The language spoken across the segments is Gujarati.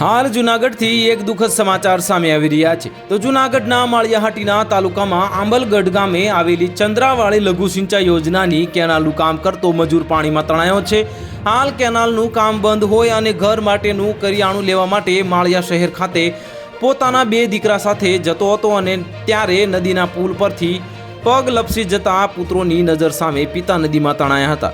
હાલ જુનાગઢથી એક દુઃખદ સમાચાર સામે આવી રહ્યા છે. તો જુનાગઢના માળિયાહાટીના તાલુકામાં આંબલગઢ ગામે આવેલી ચંદ્રાવાળી લઘુ સિંચાઈ યોજનાની કેનાલનું કામ કરતો મજૂર પાણીમાં તણાયો છે. હાલ કેનાલનું કામ બંધ હોય અને ઘર માટેનું કરિયાણું લેવા માટે માળિયા શહેર ખાતે પોતાના બે દીકરા સાથે જતો હતો અને ત્યારે નદીના પુલ પરથી પગ લપસી જતા પુત્રોની નજર સામે પિતા નદીમાં તણાયા હતા.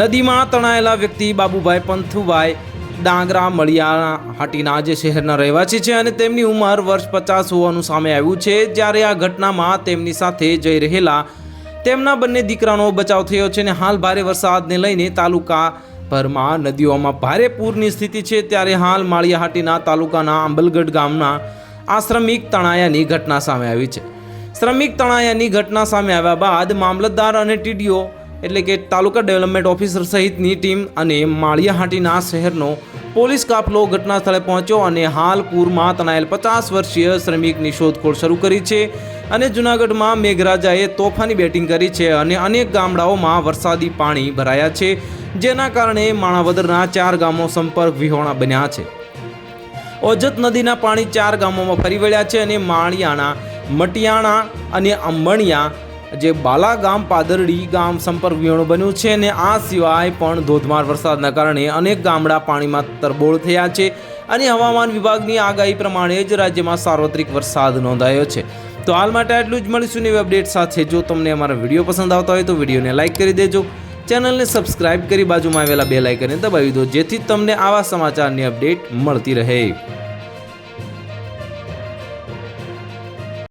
નદીમાં તણાયેલા વ્યક્તિ બાબુભાઈ પંથુભાઈ ડાંગરા મળિયાના હાટીના જે શહેરના રહેવાસી છે અને તેમની ઉંમર વર્ષ પચાસ હોવાનું સામે આવ્યું છે, જ્યારે આ ઘટનામાં તેમની સાથે જઈ રહેલા તેમના બંને દીકરાનો બચાવ થયો છે અને હાલ ભારે વરસાદને લઈને તાલુકા ભરમાં નદીઓમાં ભારે પૂરની સ્થિતિ છે, ત્યારે હાલ માળિયાહાટીના તાલુકાના આંબલગઢ ગામના આ શ્રમિક તણાયાની ઘટના સામે આવી છે. શ્રમિક તણાયાની ઘટના સામે આવ્યા બાદ મામલતદાર અને ટીડીઓ એટલે કે તાલુકા ડેવલપમેન્ટ ઓફિસર સહિતની ટીમ અને માળિયાહાટીના શહેરનો પોલીસ કાફલો ઘટના સ્થળે પહોંચ્યો અને હાલ પૂરમાં તણાયેલ પચાસ વર્ષીય શ્રમિકની શોધખોળ શરૂ કરી છે. અને જૂનાગઢમાં મેઘરાજાએ તોફાની બેટિંગ કરી છે અને અનેક ગામડાઓમાં વરસાદી પાણી ભરાયા છે, જેના કારણે માણાવદરના ચાર ગામો સંપર્ક વિહોણા બન્યા છે. ઓજત નદીના પાણી ચાર ગામોમાં ફરી વળ્યા છે અને માળિયાણા મટિયાણા અને અંબણિયા જે બાલા ગામ પાદરડી ગામ સંપર્ક વિહોણું બન્યું છે અને આ સિવાય પણ ધોધમાર વરસાદના કારણે અનેક ગામડા પાણીમાં તરબોળ થયા છે અને હવામાન વિભાગની આગાહી પ્રમાણે જ રાજ્યમાં સાર્વત્રિક વરસાદ નોંધાયો છે. તો હાલ માટે આટલું જ મળીશું નવી અપડેટ સાથે. જો તમને અમારા વીડિયો પસંદ આવતા હોય તો વિડીયોને લાઇક કરી દેજો. ચેનલને સબસ્ક્રાઇબ કરી બાજુમાં આવેલા બે લાઇકને દબાવી દો જેથી તમને આવા સમાચારની અપડેટ મળતી રહે.